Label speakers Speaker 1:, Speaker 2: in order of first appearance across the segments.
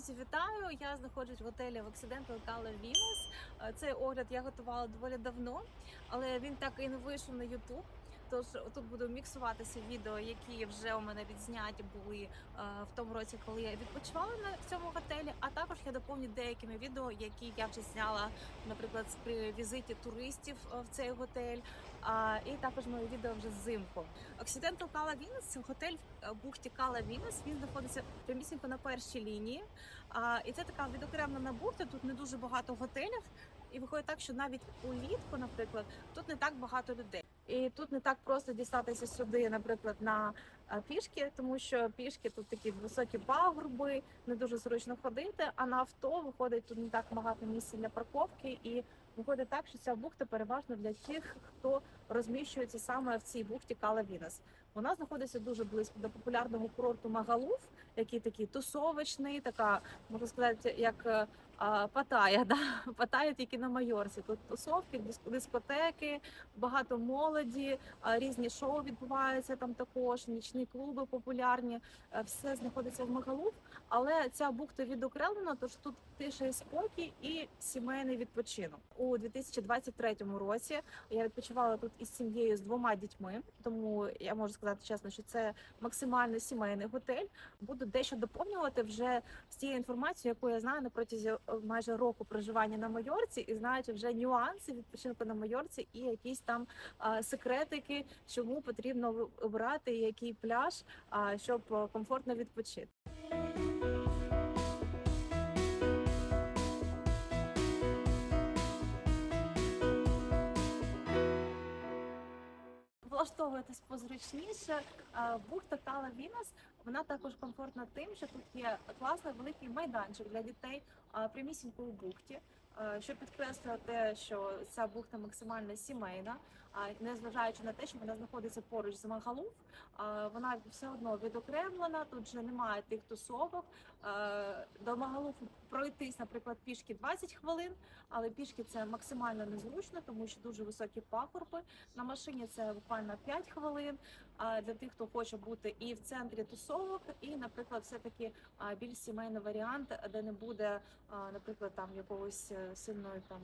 Speaker 1: Друзі, вітаю! Я знаходжусь в готелі в Occidental Cala Venus. Цей огляд я готувала доволі давно, але він так і не вийшов на YouTube. Тож тут буду міксуватися відео, які вже у мене відзняті були е, в тому році, коли я відпочивала на цьому готелі. А також я доповню деякими відео, які я вже зняла, наприклад, при візиті туристів е, в цей готель. А, і також моє відео вже взимку. Occidental Cala Venus – готель в е, бухті Cala Venus. Він знаходиться прямісінько на першій лінії. А, і це така відокремлена бухта. Тут не дуже багато готелів. І виходить так, що навіть улітку, наприклад, тут не так багато людей. І тут не так просто дістатися сюди, наприклад, на пішки, тому що пішки тут такі високі пагорби, не дуже зручно ходити. А на авто виходить тут не так багато місця для парковки, і виходить так, що ця бухта переважно для тих, хто розміщується саме в цій бухті Калавінес. Вона знаходиться дуже близько до популярного курорту Магалуф, який такий тусовочний, така можна сказати, як е, Паттайя, да? Паттайя тільки на Майорці. Тут тусовки, диск- дискотеки, багато молоді, різні шоу відбуваються там також, нічні клуби популярні. Е, Все знаходиться в Магалуф, але ця бухта відокремлена, тож тут тиша і спокій і сімейний відпочинок. У 2023 році я відпочивала тут із сім'єю з двома дітьми, тому я можу сказати чесно, що це максимально сімейний готель. Буду дещо доповнювати вже з тією інформацією, яку я знаю на протязі майже року проживання на Майорці, і знаючи вже нюанси відпочинку на Майорці і якісь там секретики, чому потрібно обирати який пляж, щоб е, комфортно відпочити. Влаштовуйтесь позручніше. Е, Бухта Кала Вінас вона також комфортна тим, що тут є класний великий майданчик для дітей прямісінько у бухті. Е, Що підкреслює те, що ця бухта максимально сімейна, незважаючи на те, що вона знаходиться поруч з Магалуф, вона все одно відокремлена. Тут вже немає тих тусовок. До Магалуфу пройтись, наприклад, пішки 20 хвилин, але пішки це максимально незручно, тому що дуже високі пагорби. На машині це буквально 5 хвилин. Для тих, хто хоче бути і в центрі тусовок, і, наприклад, все таки більш сімейний варіант, де не буде, наприклад, там якогось е, сильної там.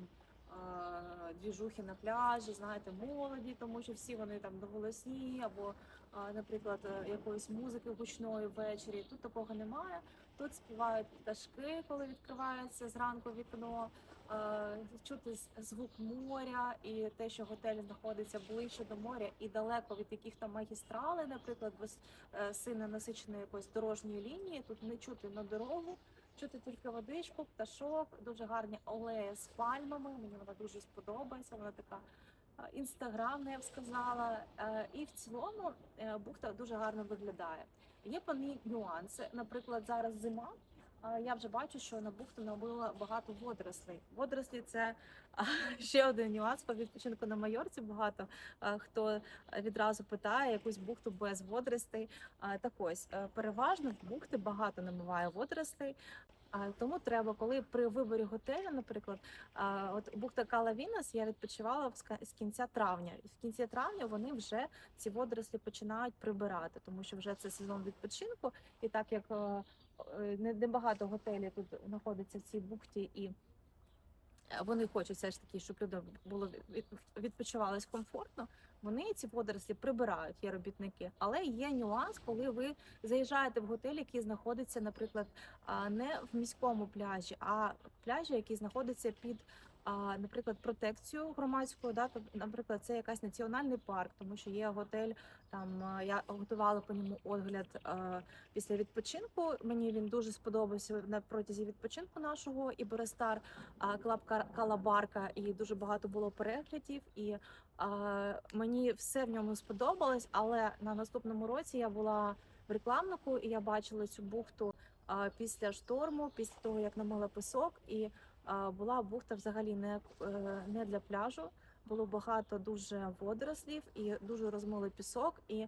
Speaker 1: А, Двіжухи на пляжі, знаєте, молоді, тому що всі вони там доголосні, або, наприклад, е, якоїсь музики гучної ввечері. Тут такого немає. Тут співають пташки, коли відкривається зранку вікно. Е, чути звук моря і те, що готель знаходиться ближче до моря і далеко від яких там магістрали, наприклад, без е, сильно насиченої якоїсь дорожньої лінії. Тут не чути на дорогу, чути тільки водичку, пташок, дуже гарні олеї з пальмами. Мені вона дуже сподобається. Вона така. е, Інстаграмна, я б сказала, Е, і в цілому е, бухта дуже гарно виглядає. Є певні нюанси. Наприклад, зараз зима, Я вже бачу, що на бухту набило багато водорослей. Водорослі це ще один нюанс по відпочинку на Майорці. Багато хто відразу питає якусь бухту без водоростей. Так ось е, переважно в бухти багато намиває водорослей. Тому треба, коли при виборі готелю, наприклад, от бухта Кала Вінас я відпочивала з кінця травня. І в кінці травня вони вже ці водорослі починають прибирати, тому що вже це сезон відпочинку, і так як е, е, не, не багато готелів тут знаходиться в цій бухті, і е, вони хочуть все ж таки, щоб люди було від- відпочивалось комфортно. Вони ці водорослі прибирають, є робітники. Але є нюанс, коли ви заїжджаєте в готель, який знаходиться, наприклад, не в міському пляжі, а пляжі, який знаходиться під. Наприклад, протекцію громадську, да, тобто, наприклад, це якась національний парк, тому що є готель. Там е, я готувала по ньому огляд е, після відпочинку. Мені він дуже сподобався на протязі відпочинку нашого і Берестар Клаб Калабарка, і дуже багато було переглядів. І мені все в ньому сподобалось. Але на наступному році я була в рекламнику, і я бачила цю бухту після шторму, після того як намила пісок, і була бухта взагалі не, е, не для пляжу. Було багато дуже водорослів і дуже розмилий пісок. І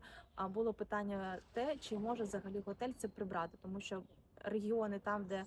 Speaker 1: було питання те, чи може взагалі готель це прибрати, тому що регіони там, де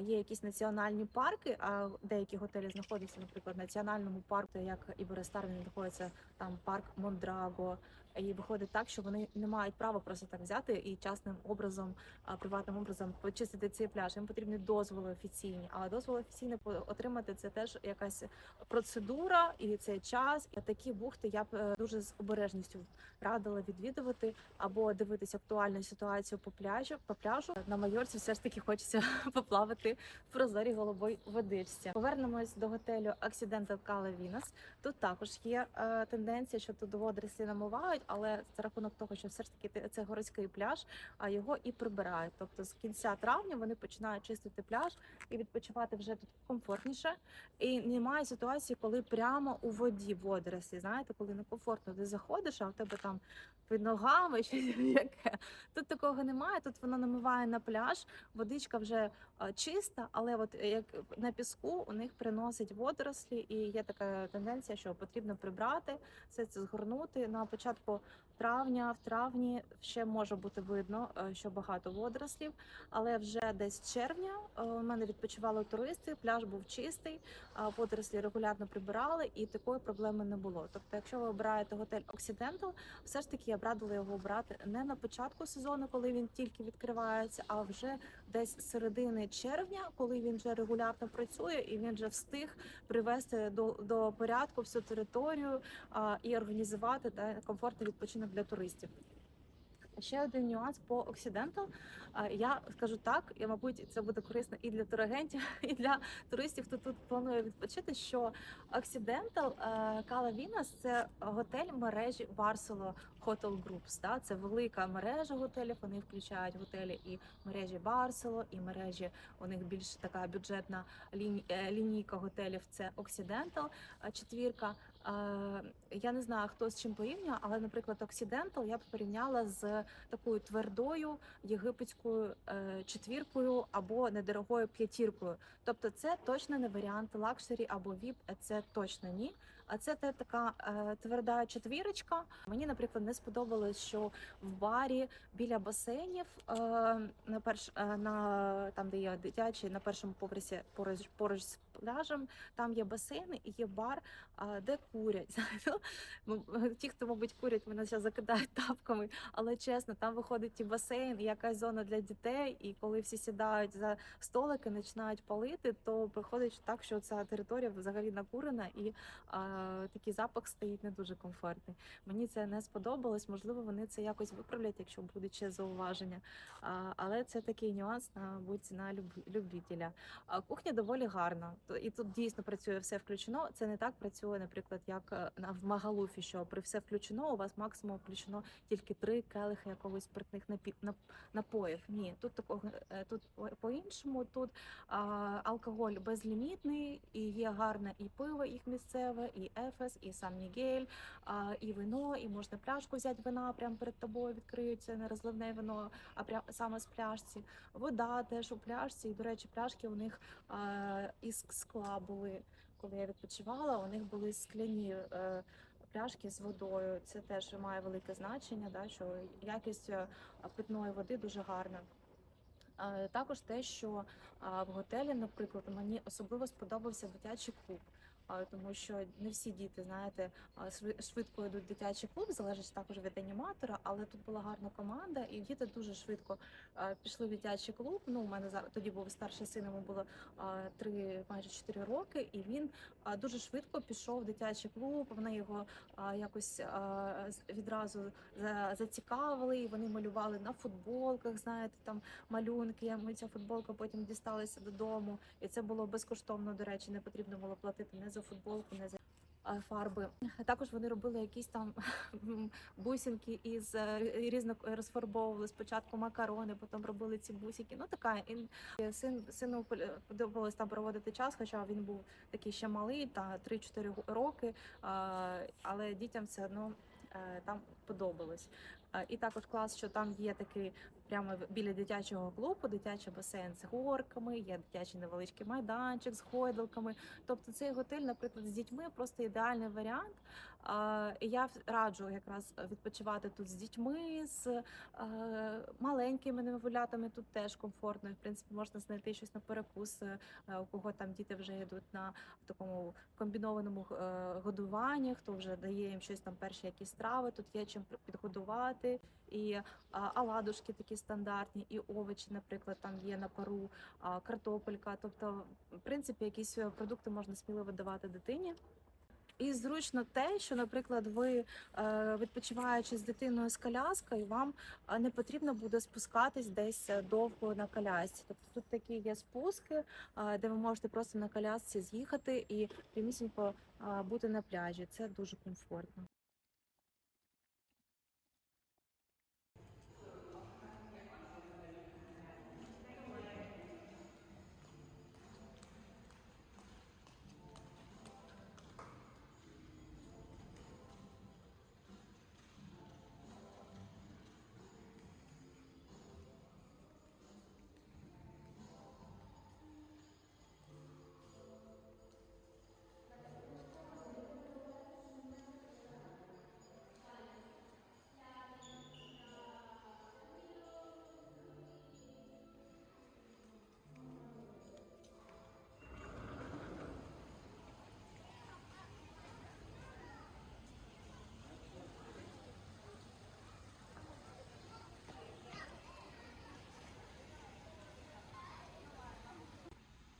Speaker 1: є якісь національні парки, а деякі готелі знаходяться, наприклад, в національному парку, як і Берестар, він знаходиться там парк Мондраго, І виходить так, що вони не мають права просто так взяти і частним образом, приватним образом почистити цей пляж. Їм потрібні дозволи офіційні. А дозволи офіційні отримати це теж якась процедура і це час. Такі бухти я б е, дуже з обережністю радила відвідувати або дивитися актуальну ситуацію по пляжу. По пляжу на Майорці все ж таки хочеться поплавати в прозорій голубой водичці. Повернемось до готелю Occidental Cala Venus. Тут також є е, тенденція, що тут водорослі намивають, але за рахунок того, що все ж таки це городський пляж, а його і прибирають. Тобто з кінця травня вони починають чистити пляж і відпочивати вже тут комфортніше. І немає ситуації, коли прямо у воді водорослі. Знаєте, коли некомфортно ти заходиш, а в тебе там під ногами щось яке. Тут такого немає. Тут воно намиває на пляж. Водичка вже чиста, але от е, як на піску у них приносить водорослі, і є така тенденція, що потрібно прибрати все це згорнути на початку people травня. В травні ще може бути видно, е, що багато водорослів, але вже десь червня е, у мене відпочивали туристи. Пляж був чистий, водорослі регулярно прибирали, і такої проблеми не було. Тобто, якщо ви обираєте готель Occidental, все ж таки я б радила його обрати не на початку сезону, коли він тільки відкривається, а вже десь середини червня, коли він вже регулярно працює і він вже встиг привести до, до порядку всю територію а, і організувати та комфортний відпочинок для туристів. Ще один нюанс по Occidental. Я скажу так, і мабуть, це буде корисно і для турагентів, і для туристів, хто тут планує відпочити. Що Occidental е, Cala Venus – це готель мережі Barcelo Hotel Groups. Да? Це велика мережа готелів. Вони включають готелі і мережі Barcelo, і мережі у них більш така бюджетна е, лінійка готелів. Це Occidental е, четвірка. Е, Я не знаю, хто з чим порівнює, але, наприклад, Occidental я б порівняла з такою твердою єгипетською е, четвіркою або недорогою п'ятіркою. Тобто, це точно не варіант лакшері або VIP, це точно ні. А це те така е, тверда четвірочка. Мені, наприклад, не сподобалось, що в барі біля басейнів е, на перш е, на там, де є дитячий, на першому поверсі поруч поруч з пляжем, там є басейни і є бар, а, де курять. Ну, Ті, хто, мабуть, курять, мене зараз закидають тапками, але чесно, там виходить і басейн, і якась зона для дітей. І коли всі сідають за столики, починають палити, то виходить так, що ця територія взагалі накурена, і такий запах стоїть не дуже комфортний. Мені це не сподобалось. Можливо, вони це якось виправлять, якщо буде ще зауваження. Але це такий нюанс, мабуть, на люб- любителя. Кухня доволі гарна. І тут дійсно працює все включено. Це не так працює, наприклад, як е, на- в Магалуфі, що при все включено, у вас максимум включено тільки три келихи якогось спиртних напоїв. Ні, тут такого е, тут по- по-іншому. Тут алкоголь безлімітний, і є гарне і пиво їх місцеве, і Ефес, і Сан Мігель, і вино, і можна пляшку взяти вина прямо перед тобою. Відкриються не розливне вино, а прямо саме з пляшці. Вода теж у пляшці. І, до речі, пляшки у них із скла були. Коли я відпочивала, у них були скляні е, пляшки з водою. Це теж має велике значення, да, що якість е, питної води дуже гарна. Також те, що в готелі, наприклад, мені особливо сподобався дитячий клуб. Тому що не всі діти, знаєте, швидко йдуть в дитячий клуб, залежить також від аніматора, але тут була гарна команда, і діти дуже швидко пішли в дитячий клуб. Ну, у мене тоді був старший син, йому було а, три, майже чотири роки, і він дуже швидко пішов в дитячий клуб. Вони його якось відразу за- зацікавили, і вони малювали на футболках, знаєте, там малюнки. Ми ця футболка потім дісталася додому, і це було безкоштовно. До речі, не потрібно було платити не за футболку, не за фарби. Також вони робили якісь там бусинки із е, різно розфарбовували спочатку макарони, потім робили ці бусики. Ну така і син сину подобалось там проводити час, хоча він був такий ще малий, та 3-4 роки. Але дітям все одно е, там подобалось. І також клас, що там є такий прямо біля дитячого клубу, дитячий басейн з горками, є дитячий невеличкий майданчик з гойдалками. Тобто цей готель, наприклад, з дітьми просто ідеальний варіант. Я раджу якраз відпочивати тут з дітьми, з е, маленькими немовлятами. Тут теж комфортно. В принципі, можна знайти щось на перекус, е, у кого там діти вже йдуть на такому комбінованому е, годуванні, хто вже дає їм щось там перші якісь страви. Тут є чим підгодувати. І а, оладушки такі стандартні, і овочі, наприклад, там є на пару, картопелька. Тобто, в принципі, якісь е, продукти можна сміливо давати дитині. І зручно те, що, наприклад, ви е, відпочиваючи з дитиною з коляскою, вам е, не потрібно буде спускатись десь е, довго на колясці. Тобто тут такі є спуски, е, де ви можете просто на колясці з'їхати і прямісінько е, бути на пляжі. Це дуже комфортно.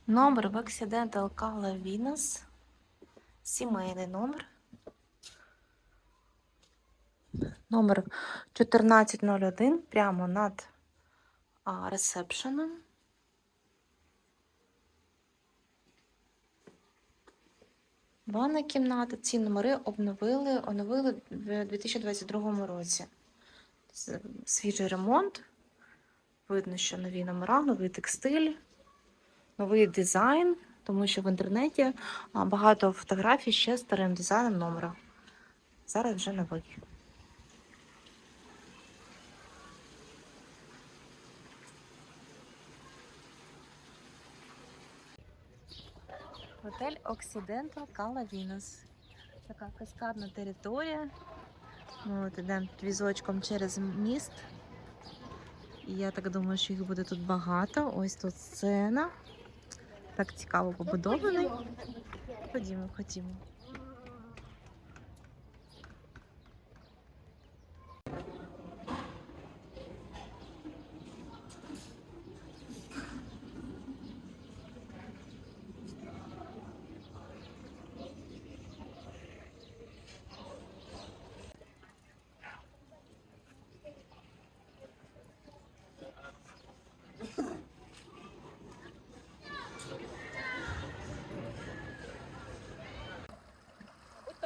Speaker 1: Номер в Occidental Cala Venus. Сімейний номер. Номер 1401 прямо над а, ресепшеном. Ванна кімната. Ці номери обновили, оновили в 2022 році. Свіжий ремонт. Видно, що нові номера, новий текстиль новий дизайн, тому що в інтернеті багато фотографій ще старим дизайном номера. Зараз вже новий. Готель Occidental Cala. Така каскадна територія. Ми от ідемо візочком через міст. І я так думаю, що їх буде тут багато. Ось тут сцена. Так цікаво побудований. Ходімо, ходімо.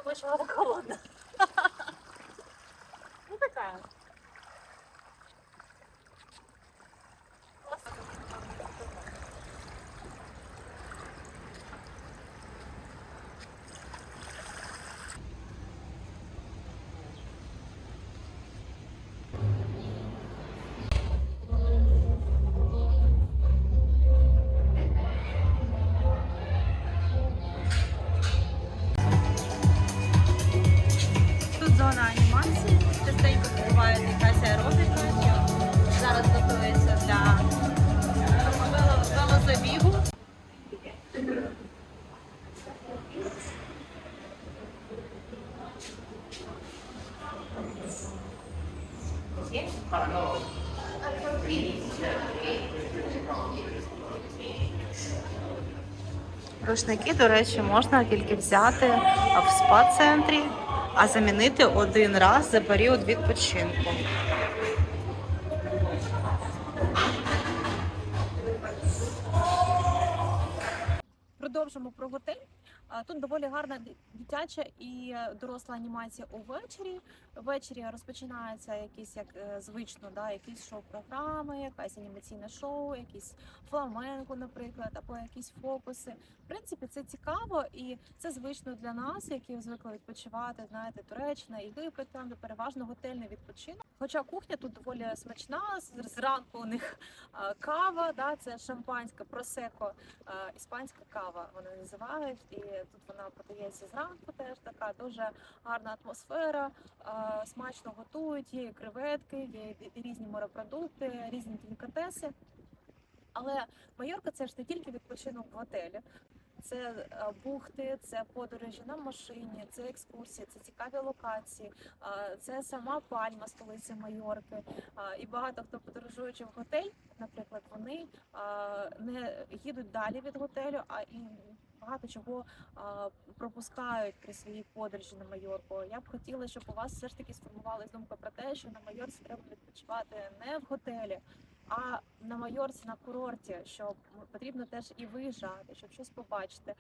Speaker 1: Будь тому, що вона холодна. Ну Рушники, до речі, можна тільки взяти в спа-центрі, а замінити один раз за період відпочинку. Продовжимо про готель. Тут доволі гарна дитяча і доросла анімація увечері. Ввечері розпочинається якісь як е, звично, да, якісь шоу-програми, якась анімаційне шоу, якісь фламенко, наприклад, або якісь фокуси. В принципі, це цікаво і це звично для нас, які звикли відпочивати. Знаєте, Туреччина, Єгипет, там переважно готельний відпочинок. Хоча кухня тут доволі смачна. Зранку у них кава, да, це шампанська, просеко, іспанська кава вони називають. І тут вона подається зранку. Теж така дуже гарна атмосфера. Смачно готують, є креветки, є різні морепродукти, різні делікатеси. Але Майорка це ж не тільки відпочинок в готелі. Це бухти, це подорожі на машині, це екскурсії, це цікаві локації, це сама пальма столиця Майорки. І багато хто подорожуючи в готель, наприклад, вони не їдуть далі від готелю, а і багато чого е, пропускають при своїй подорожі на Майорку. Я б хотіла, щоб у вас все ж таки сформувалася думка про те, що на Майорці треба відпочивати не в готелі. А на Майорці на курорті, що потрібно теж і виїжджати, щоб щось побачити.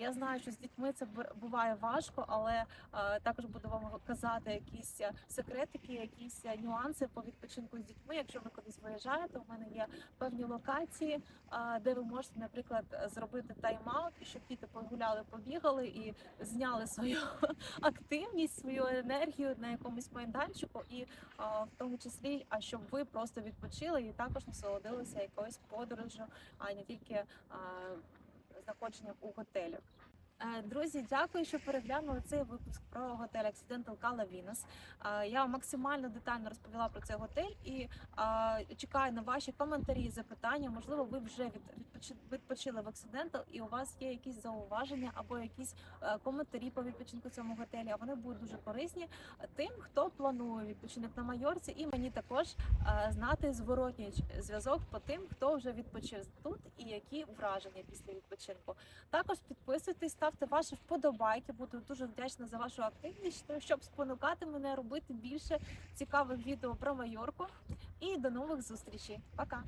Speaker 1: Я знаю, що з дітьми це бу- буває важко, але також буду вам казати якісь е, секретики, якісь е, нюанси по відпочинку з дітьми. Якщо ви кудись виїжджаєте, у мене є певні локації, де ви можете, наприклад, зробити тайм-аут, щоб діти погуляли, побігали і зняли свою активність, свою енергію на якомусь майданчику, і в тому числі, а щоб ви просто відпочили і також насолодилися якоюсь подорожю, а не тільки знаходження у готелі. Е, Друзі, дякую, що переглянули цей випуск про готель Accidental Cala Venus. Е, Я максимально детально розповіла про цей готель і е, чекаю на ваші коментарі і запитання. Можливо, ви вже відпочили в Accidental і у вас є якісь зауваження або якісь коментарі по відпочинку цьому готелі. А вони будуть дуже корисні тим, хто планує відпочинок на Майорці, і мені також знати зворотній зв'язок по тим, хто вже відпочив тут і які враження після відпочинку. Також підписуйтесь, ставте ваші вподобайки. Буду дуже вдячна за вашу активність, щоб спонукати мене робити більше цікавих відео про Майорку. І до нових зустрічей. Пока!